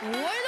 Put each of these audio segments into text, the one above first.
5월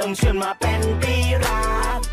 ต้องชวนมาเป็นปีรัก